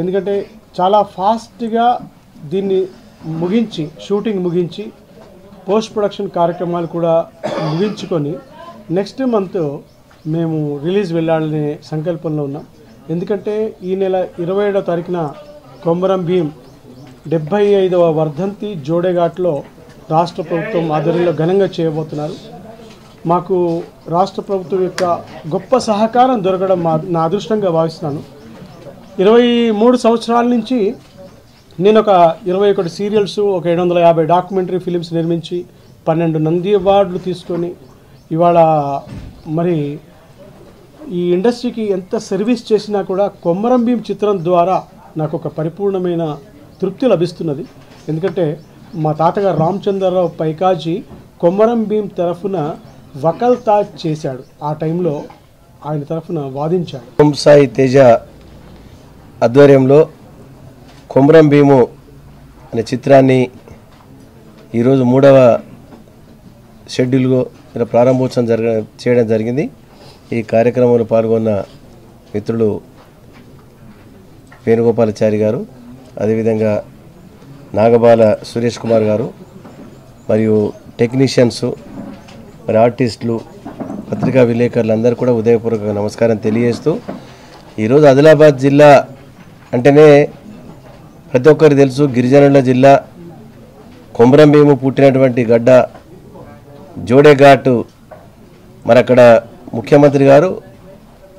ఎందుకంటే చాలా ఫాస్ట్గా దీన్ని ముగించి షూటింగ్ ముగించి పోస్ట్ ప్రొడక్షన్ కార్యక్రమాలు కూడా ముగించుకొని నెక్స్ట్ మంత్ మేము రిలీజ్ వెళ్ళాలనే సంకల్పంలో ఉన్నాం. ఎందుకంటే ఈ నెల ఇరవై ఏడో తారీఖున కొమరం భీం డెబ్భై ఐదవ వర్ధంతి జోడేఘాట్లో రాష్ట్ర ప్రభుత్వం ఆధ్వర్యంలో ఘనంగా చేయబోతున్నారు. మాకు రాష్ట్ర ప్రభుత్వం యొక్క గొప్ప సహకారం దొరకడం మా నా అదృష్టంగా భావిస్తున్నాను. ఇరవై మూడు సంవత్సరాల నుంచి నేను ఒక ఇరవై ఒకటి సీరియల్స్ ఒక ఏడు వందల యాభై డాక్యుమెంటరీ ఫిలిమ్స్ నిర్మించి పన్నెండు నంది అవార్డులు తీసుకొని ఇవాళ మరి ఈ ఇండస్ట్రీకి ఎంత సర్వీస్ చేసినా కూడా కొమ్మరం భీం చిత్రం ద్వారా నాకు ఒక పరిపూర్ణమైన తృప్తి లభిస్తున్నది. ఎందుకంటే మా తాతగారు రామచంద్రరావు పైకాజీ కొమ్మరం భీం తరఫున వకల్తా చేశాడు. ఆ టైంలో ఆయన తరఫున వాదించాడు. ఓం సాయి తేజ ఆధ్వర్యంలో కొమరం భీము అనే చిత్రాన్ని ఈరోజు మూడవ షెడ్యూల్గా ఇలా ప్రారంభోత్సవం జరగ చేయడం జరిగింది. ఈ కార్యక్రమంలో పాల్గొన్న మిత్రులు వేణుగోపాలాచారి గారు అదేవిధంగా నాగబాల సురేష్ కుమార్ గారు మరియు టెక్నీషియన్స్ మరి ఆర్టిస్టులు పత్రికా విలేకరులు అందరూ కూడా ఉదయపూర్వక నమస్కారం తెలియజేస్తూ ఈరోజు ఆదిలాబాద్ జిల్లా అంటేనే ప్రతి ఒక్కరికి తెలుసు గిరిజనుల జిల్లా కొమరం భీము పుట్టినటువంటి గడ్డ జోడేఘాటు. మరి అక్కడ ముఖ్యమంత్రి గారు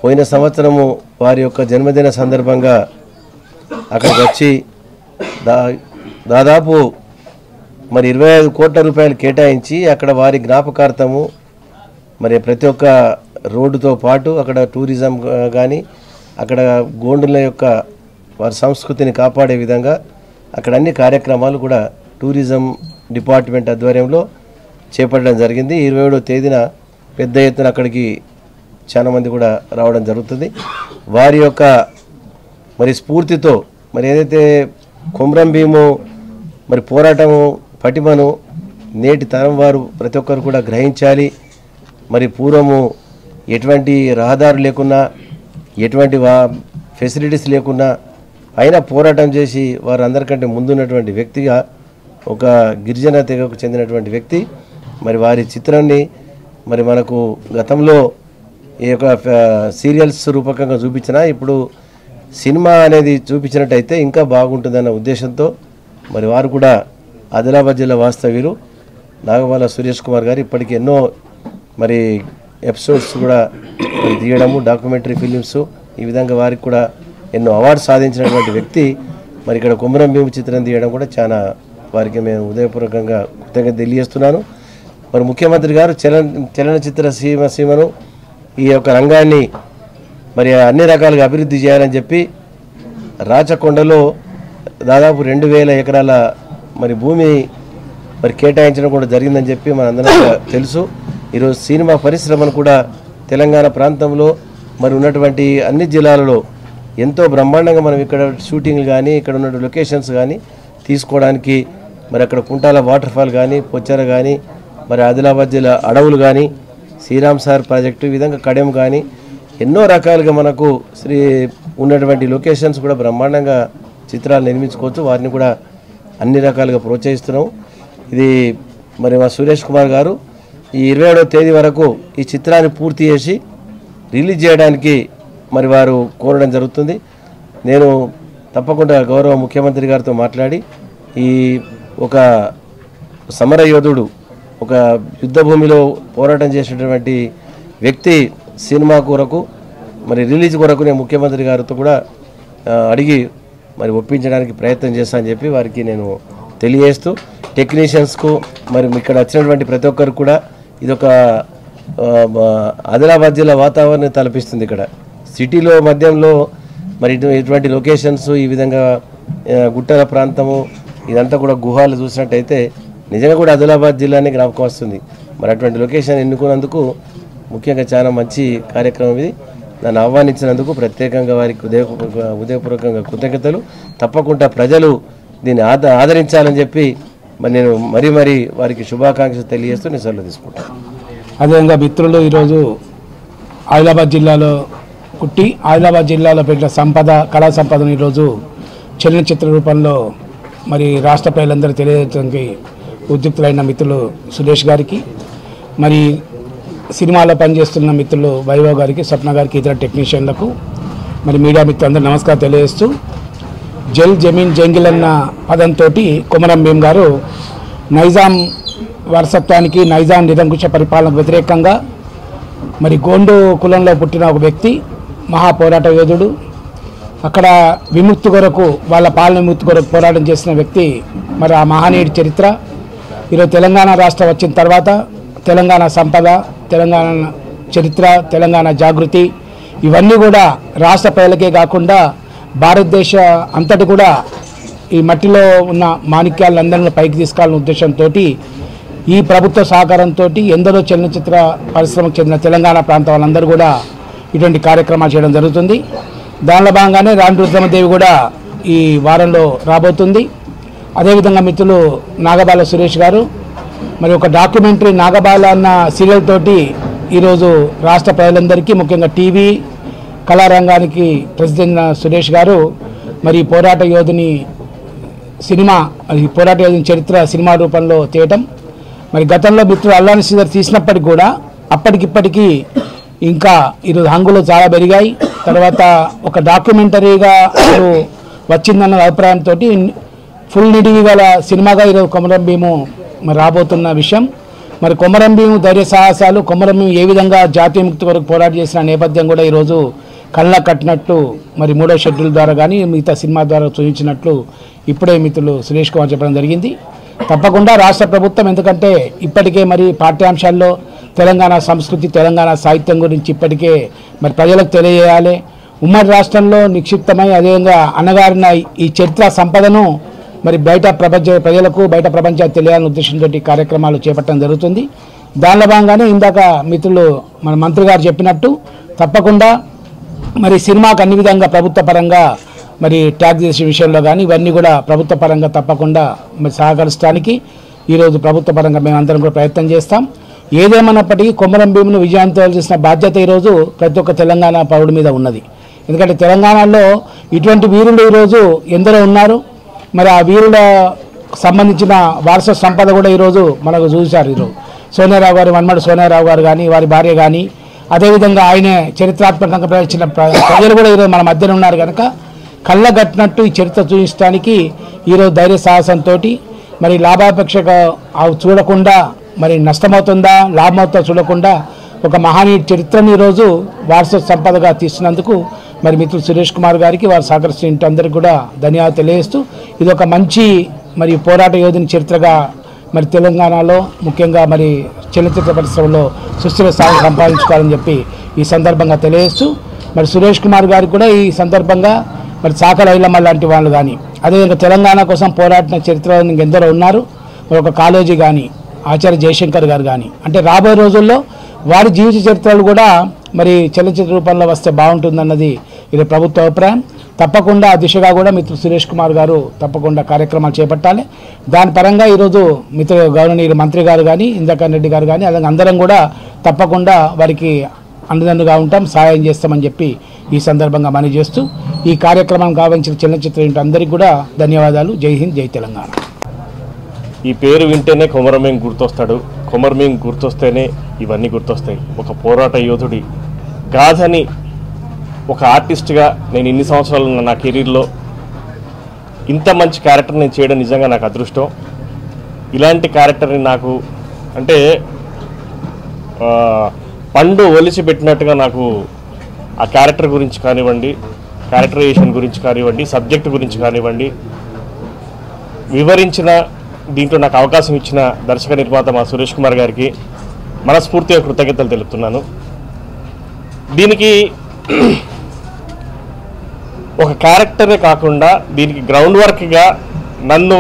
పోయిన సంవత్సరము వారి యొక్క జన్మదిన సందర్భంగా అక్కడికి వచ్చి దా దాదాపు మరి ఇరవై ఐదు కోట్ల రూపాయలు కేటాయించి అక్కడ వారి జ్ఞాపకార్థము మరి ప్రతి ఒక్క రోడ్డుతో పాటు అక్కడ టూరిజం కానీ అక్కడ గోండుల యొక్క వారి సంస్కృతిని కాపాడే విధంగా అక్కడ అన్ని కార్యక్రమాలు కూడా టూరిజం డిపార్ట్మెంట్ ఆధ్వర్యంలో చేపట్టడం జరిగింది. ఇరవై ఏడో తేదీన పెద్ద ఎత్తున అక్కడికి చాలామంది కూడా రావడం జరుగుతుంది. వారి యొక్క మరి స్ఫూర్తితో మరి ఏదైతే కుమ్రం భీము మరి పోరాటము పటిమను నేటి తరం వారు ప్రతి ఒక్కరు కూడా గ్రహించాలి. మరి పూర్వము ఎటువంటి రహదారు లేకున్నా ఎటువంటి ఫెసిలిటీస్ లేకున్నా అయినా పోరాటం చేసి వారందరికంటే ముందున్నటువంటి వ్యక్తిగా ఒక గిరిజన తెగకు చెందినటువంటి వ్యక్తి మరి వారి చిత్రాన్ని మరి మనకు గతంలో ఈ యొక్క సీరియల్స్ రూపకంగా చూపించినా ఇప్పుడు సినిమా అనేది చూపించినట్టయితే ఇంకా బాగుంటుందన్న ఉద్దేశంతో మరి వారు కూడా ఆదిలాబాద్ జిల్లా వాస్తవ్యులు. నాగవాల సురేష్ కుమార్ గారు ఇప్పటికి ఎన్నో మరి ఎపిసోడ్స్ కూడా తీయడము డాక్యుమెంటరీ ఫిలిమ్స్ ఈ విధంగా వారికి కూడా ఎన్నో అవార్డు సాధించినటువంటి వ్యక్తి. మరి ఇక్కడ కుమరం భీము చిత్రం తీయడం కూడా చాలా వారికి మేము ఉదయపూర్వకంగా కృతజ్ఞత తెలియజేస్తున్నాను. మరి ముఖ్యమంత్రి గారు చలన చలనచిత్ర సీమ సీమను ఈ యొక్క రంగాన్ని మరి అన్ని రకాలుగా అభివృద్ధి చేయాలని చెప్పి రాచకొండలో దాదాపు రెండు వేల ఎకరాల మరి భూమి మరి కేటాయించడం కూడా జరిగిందని చెప్పి మనందరం కూడా తెలుసు. ఈరోజు సినిమా పరిశ్రమను కూడా తెలంగాణ ప్రాంతంలో మరి ఉన్నటువంటి అన్ని జిల్లాలలో ఎంతో బ్రహ్మాండంగా మనం ఇక్కడ షూటింగ్లు కానీ ఇక్కడ ఉన్న లొకేషన్స్ కానీ తీసుకోవడానికి మరి అక్కడ కుంటాల వాటర్ ఫాల్ కానీ పొచ్చెర కానీ మరి ఆదిలాబాద్ జిల్లా అడవులు కానీ శ్రీరామ్ సార్ ప్రాజెక్టు ఈ విధంగా కడెం కానీ ఎన్నో రకాలుగా మనకు శ్రీ ఉన్నటువంటి లొకేషన్స్ కూడా బ్రహ్మాండంగా చిత్రాలు నిర్మించుకోవచ్చు. వారిని కూడా అన్ని రకాలుగా ప్రోత్సహిస్తున్నాం ఇది మరి మా సురేష్ కుమార్ గారు ఈ ఇరవై ఏడవ తేదీ వరకు ఈ చిత్రాన్ని పూర్తి చేసి రిలీజ్ చేయడానికి మరి వారు కోరడం జరుగుతుంది. నేను తప్పకుండా గౌరవ ముఖ్యమంత్రి గారితో మాట్లాడి ఈ ఒక సమర యోధుడు ఒక యుద్ధభూమిలో పోరాటం చేసినటువంటి వ్యక్తి సినిమా కొరకు మరి రిలీజ్ కొరకు నేను ముఖ్యమంత్రి గారితో కూడా అడిగి మరి ఒప్పించడానికి ప్రయత్నం చేస్తానని చెప్పి వారికి నేను తెలియజేస్తూ టెక్నీషియన్స్కు మరి ఇక్కడ వచ్చినటువంటి ప్రతి ఒక్కరు కూడా ఇదొక ఆదిలాబాద్ జిల్లా వాతావరణం తలపిస్తుంది ఇక్కడ. సిటీలో మధ్యంలో మరి ఇటు ఇటువంటి లొకేషన్స్ ఈ విధంగా గుట్టల ప్రాంతము ఇదంతా కూడా గుహాలు చూసినట్టయితే నిజంగా కూడా ఆదిలాబాద్ జిల్లానే జ్ఞాపకం వస్తుంది. మరి అటువంటి లొకేషన్ ఎన్నుకున్నందుకు ముఖ్యంగా చాలా మంచి కార్యక్రమం ఇది. నన్ను ఆహ్వానించినందుకు ప్రత్యేకంగా వారికి ఉదయ ఉదయపూర్వకంగా కృతజ్ఞతలు. తప్పకుండా ప్రజలు దీన్ని ఆద ఆదరించాలని చెప్పి మరి నేను మరీ మరీ వారికి శుభాకాంక్షలు తెలియజేస్తూ నేను సెలవు తీసుకుంటాను. అదేవిధంగా మిత్రులు ఈరోజు ఆదిలాబాద్ జిల్లాలో కుట్టి ఆదిలాబాద్ జిల్లాలో పెట్టిన సంపద కళా సంపదను ఈరోజు చలనచిత్ర రూపంలో మరి రాష్ట్ర ప్రజలందరూ తెలియజేయడానికి ఉద్యుక్తులైన మిత్రులు సురేష్ గారికి మరి సినిమాలో పనిచేస్తున్న మిత్రులు వైభవ్ గారికి స్వప్న గారికి ఇతర టెక్నీషియన్లకు మరి మీడియా మిత్రులందరూ నమస్కారం తెలియజేస్తూ జల్ జమీన్ జంగిల్ అన్న పదంతో కొమరం భీమ్ గారు నైజాం వారసత్వానికి నైజాం నిరంకుశ పరిపాలనకు వ్యతిరేకంగా మరి గోండు కులంలో పుట్టిన ఒక వ్యక్తి మహాపోరాట యోధుడు. అక్కడ విముక్తి కొరకు వాళ్ళ పాలన విముక్తి కొరకు పోరాటం చేసిన వ్యక్తి మరి ఆ మహనీయుడి చరిత్ర. ఈరోజు తెలంగాణ రాష్ట్రం వచ్చిన తర్వాత తెలంగాణ సంపద తెలంగాణ చరిత్ర తెలంగాణ జాగృతి ఇవన్నీ కూడా రాష్ట్ర ప్రజలకే కాకుండా భారతదేశ అంతటి కూడా ఈ మట్టిలో ఉన్న మాణిక్యాలందరినీ పైకి తీసుకెళ్ళిన ఉద్దేశంతో ఈ ప్రభుత్వ సహకారంతో ఎందరో చలనచిత్ర పరిశ్రమకు చెందిన తెలంగాణ ప్రాంతం వాళ్ళందరూ కూడా ఇటువంటి కార్యక్రమాలు చేయడం జరుగుతుంది. దానిలో భాగంగానే రాణి కూడా ఈ వారంలో రాబోతుంది. అదేవిధంగా మిత్రులు నాగబాల సురేష్ గారు మరి ఒక డాక్యుమెంటరీ నాగబాల అన్న సీరియల్ తోటి ఈరోజు రాష్ట్ర ప్రజలందరికీ ముఖ్యంగా టీవీ కళారంగానికి ప్రెసిడెంట్ సురేష్ గారు మరి పోరాట యోధుని సినిమా అది పోరాట యోధుని చరిత్ర సినిమా రూపంలో తీయటం. మరి గతంలో మిత్రులు అల్లాని శ్రీధర్ తీసినప్పటికి కూడా అప్పటికిప్పటికీ ఇంకా ఈరోజు హంగులు చాలా పెరిగాయి. తర్వాత ఒక డాక్యుమెంటరీగా వచ్చిందన్న అభిప్రాయంతో ఫుల్ నిడివి గల సినిమాగా ఈరోజు కొమరం భీము మరి రాబోతున్న విషయం. మరి కొమరం భీము ధైర్య సాహసాలు కొమరం భీము ఏ విధంగా జాతీయ ముక్తి కొరకు పోరాట చేసిన నేపథ్యం కూడా ఈరోజు కళ్ళ కట్టినట్లు మరి మూడో షెడ్యూల్ ద్వారా కానీ మిగతా సినిమా ద్వారా చూపించినట్లు ఇప్పుడే మిత్రులు సురేష్ కుమార్ చెప్పడం జరిగింది. తప్పకుండా రాష్ట్ర ప్రభుత్వం ఎందుకంటే ఇప్పటికే మరి పాఠ్యాంశాల్లో తెలంగాణ సంస్కృతి తెలంగాణ సాహిత్యం గురించి ఇప్పటికే మరి ప్రజలకు తెలియజేయాలి. ఉమ్మడి రాష్ట్రంలో నిక్షిప్తమై అదేవిధంగా అన్నగారిన ఈ చరిత్ర సంపదను మరి బయట ప్రపంచ ప్రజలకు బయట ప్రపంచానికి తెలియాలని ఉద్దేశంతో కార్యక్రమాలు చేపట్టడం జరుగుతుంది. దానిలో భాగంగానే ఇందాక మిత్రులు మన మంత్రి గారు చెప్పినట్టు తప్పకుండా మరి సినిమాకు అన్ని విధంగా ప్రభుత్వ పరంగా మరి ట్యాగ్ చేసే విషయంలో కానీ ఇవన్నీ కూడా ప్రభుత్వ పరంగా తప్పకుండా మరి సహకరించడానికి ఈరోజు ప్రభుత్వ పరంగా మేమందరం కూడా ప్రయత్నం చేస్తాం. ఏదేమన్నప్పటికీ కొమరం భీమును విజయవంతం చేసిన బాధ్యత ఈరోజు ప్రతి ఒక్క తెలంగాణ పౌరుడి మీద ఉన్నది. ఎందుకంటే తెలంగాణలో ఇటువంటి వీరులు ఈరోజు ఎందరో ఉన్నారు. మరి ఆ వీరుల సంబంధించిన వారస సంపద కూడా ఈరోజు మనకు చూశారు ఈరోజు. సోనియారావు గారు వన్మడి సోనియారావు గారు కానీ వారి భార్య కానీ అదేవిధంగా ఆయనే చరిత్రాత్మకంగా ప్రవేశించిన ప్రజలు కూడా ఈరోజు మన మధ్యన ఉన్నారు కనుక కళ్ళగట్టినట్టు ఈ చరిత్ర చూపించడానికి ఈరోజు ధైర్య సాహసంతో మరి లాభాపేక్షగా చూడకుండా మరి నష్టమవుతుందా లాభమవుతుందా చూడకుండా ఒక మహానీయుడి చరిత్రను ఈరోజు వారసత్వ సంపదగా తీసినందుకు మరి మిత్రులు సురేష్ కుమార్ గారికి వారు సహకరిస్తున్న అందరికీ కూడా ధన్యవాదాలు తెలియజేస్తూ ఇది ఒక మంచి మరి పోరాట యోధుని చరిత్రగా మరి తెలంగాణలో ముఖ్యంగా మరి చలనచిత్ర పరిశ్రమలో సుస్థిర స్థాయి సంపాదించుకోవాలని చెప్పి ఈ సందర్భంగా తెలియజేస్తూ మరి సురేష్ కుమార్ గారికి కూడా ఈ సందర్భంగా మరి చాకల ఐలమ్మ లాంటి వాళ్ళు కానీ అదేవిధంగా తెలంగాణ కోసం పోరాటిన చరిత్ర ఎందరో ఉన్నారు. మరి ఒక కాలేజీ కానీ ఆచార్య జయశంకర్ గారు కానీ అంటే రాబోయే రోజుల్లో వారి జీవిత చరిత్రలు కూడా మరి చలనచిత్ర రూపంలో వస్తే బాగుంటుందన్నది ఇది ప్రభుత్వ అభిప్రాయం. తప్పకుండా ఆ దిశగా కూడా మిత్రు సురేష్ కుమార్ గారు తప్పకుండా కార్యక్రమాలు చేపట్టాలి. దాని పరంగా ఈరోజు మిత్ర గౌరవనీయులు మంత్రి గారు కానీ ఇంద్రకరణ్ రెడ్డి గారు కానీ అలాగే అందరం కూడా తప్పకుండా వారికి అండదండుగా ఉంటాం సహాయం చేస్తామని చెప్పి ఈ సందర్భంగా మనవి చేస్తూ ఈ కార్యక్రమం కావించిన చలనచిత్ర అందరికీ కూడా ధన్యవాదాలు. జై హింద్ జై తెలంగాణ. ఈ పేరు వింటేనే కొమరమేం గుర్తొస్తాడు. కొమరమేం గుర్తొస్తేనే ఇవన్నీ గుర్తొస్తాయి. ఒక పోరాట యోధుడి గాథని ఒక ఆర్టిస్ట్గా నేను ఇన్ని సంవత్సరాలు ఉన్న నా కెరీర్లో ఇంత మంచి క్యారెక్టర్ నేను చేయడం నిజంగా నాకు అదృష్టం. ఇలాంటి క్యారెక్టర్ని నాకు అంటే పండు ఒలిచి పెట్టినట్టుగా నాకు ఆ క్యారెక్టర్ గురించి కానివ్వండి క్యారెక్టరైజేషన్ గురించి కానివ్వండి సబ్జెక్ట్ గురించి కానివ్వండి వివరించిన దీంట్లో నాకు అవకాశం ఇచ్చిన దర్శక నిర్మాత మా సురేష్ కుమార్ గారికి మనస్ఫూర్తిగా కృతజ్ఞతలు తెలుపుతున్నాను. దీనికి ఒక క్యారెక్టరే కాకుండా దీనికి గ్రౌండ్ వర్క్గా నన్ను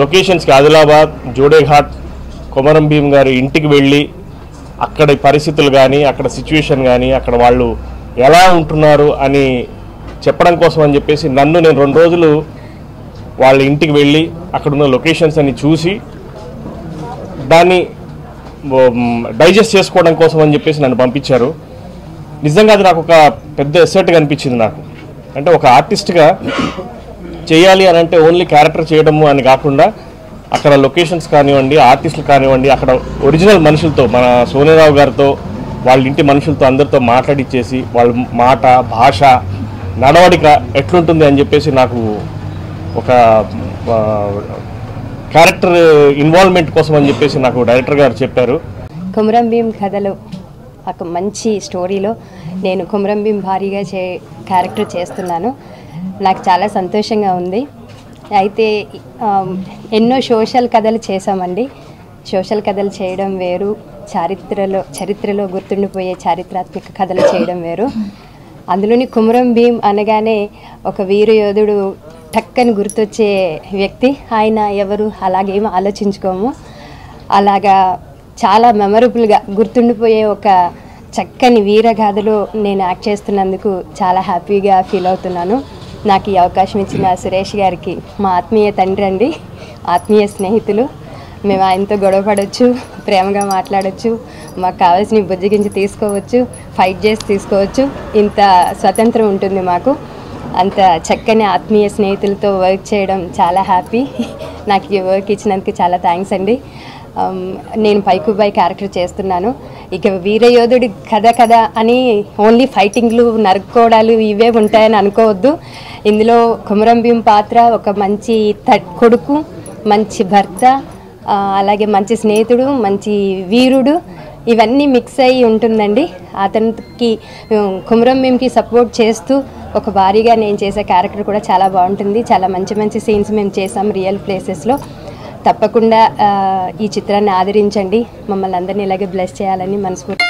లొకేషన్స్కి ఆదిలాబాద్ జోడేఘాట్ కొమరం భీమ్ గారి ఇంటికి వెళ్ళి అక్కడి పరిస్థితులు కానీ అక్కడ సిచ్యువేషన్ కానీ అక్కడ వాళ్ళు ఎలా ఉంటున్నారు అని చెప్పడం కోసం అని చెప్పేసి నన్ను నేను రెండు రోజులు వాళ్ళ ఇంటికి వెళ్ళి అక్కడున్న లొకేషన్స్ అన్ని చూసి దాన్ని డైజెస్ట్ చేసుకోవడం కోసం అని చెప్పేసి నన్ను పంపించారు. నిజంగా అది నాకు ఒక పెద్ద ఎసెట్గా అనిపించింది నాకు. అంటే ఒక ఆర్టిస్ట్గా చేయాలి అని అంటే ఓన్లీ క్యారెక్టర్ చేయడము అని కాకుండా అక్కడ లొకేషన్స్ కానివ్వండి ఆర్టిస్టులు కానివ్వండి అక్కడ ఒరిజినల్ మనుషులతో మన సోనిరావు గారితో వాళ్ళ ఇంటి మనుషులతో అందరితో మాట్లాడిచ్చేసి వాళ్ళ మాట భాష నడవడిక ఎట్లుంటుంది అని చెప్పేసి నాకు ఒక క్యారెక్టర్ ఇన్వాల్వ్మెంట్ కోసం అని చెప్పేసి నాకు డైరెక్టర్ గారు చెప్పారు. కుమరం భీం కథలో ఒక మంచి స్టోరీలో నేను కుమరం భీం భారీగా చే క్యారెక్టర్ చేస్తున్నాను. నాకు చాలా సంతోషంగా ఉంది. అయితే ఎన్నో సోషల్ కథలు చేశామండి. సోషల్ కథలు చేయడం వేరు చారిత్రలో చరిత్రలో గుర్తుండిపోయే చారిత్రాత్మక కథలు చేయడం వేరు. అందులోని కుమరం భీం అనగానే ఒక వీరయోధుడు టక్కని గుర్తొచ్చే వ్యక్తి. ఆయన ఎవరు అలాగేం ఆలోచించుకోము. అలాగా చాలా మెమరబుల్గా గుర్తుండిపోయే ఒక చక్కని వీరగాథలో నేను యాక్ట్ చేస్తున్నందుకు చాలా హ్యాపీగా ఫీల్ అవుతున్నాను. నాకు ఈ అవకాశం ఇచ్చిన సురేష్ గారికి మా ఆత్మీయ తండ్రి అండి ఆత్మీయ స్నేహితులు. మేము ఆయనతో గొడవ పడవచ్చు ప్రేమగా మాట్లాడవచ్చు మాకు కావాల్సిన బుజ్జగించి తీసుకోవచ్చు ఫైట్ చేసి తీసుకోవచ్చు. ఇంత స్వతంత్రం ఉంటుంది మాకు. అంత చక్కని ఆత్మీయ స్నేహితులతో వర్క్ చేయడం చాలా హ్యాపీ నాకు ఈ వర్క్ ఇచ్చినందుకు చాలా థ్యాంక్స్ అండి. Um, నేను నేను పైకుబాయ్ క్యారెక్టర్ చేస్తున్నాను. ఇక వీరయోధుడి కథ కథ అని ఓన్లీ ఫైటింగ్లు నరుక్కోవడాలు ఇవే ఉంటాయని అనుకోవద్దు. ఇందులో కుమరం భీం పాత్ర ఒక మంచి కొడుకు మంచి భర్త అలాగే మంచి స్నేహితుడు మంచి వీరుడు ఇవన్నీ మిక్స్ అయి ఉంటుందండి. అతనికి కుమరం భీంకి సపోర్ట్ చేస్తూ ఒక భారీగా నేను చేసే క్యారెక్టర్ కూడా చాలా బాగుంటుంది. చాలా మంచి మంచి సీన్స్ మేము చేసాం రియల్ ప్లేసెస్లో తప్పకుండా ఈ చిత్రాన్ని ఆదరించండి. మమ్మల్ని అందరినీ ఇలాగే బ్లెస్ చేయాలని మనస్ఫూర్తి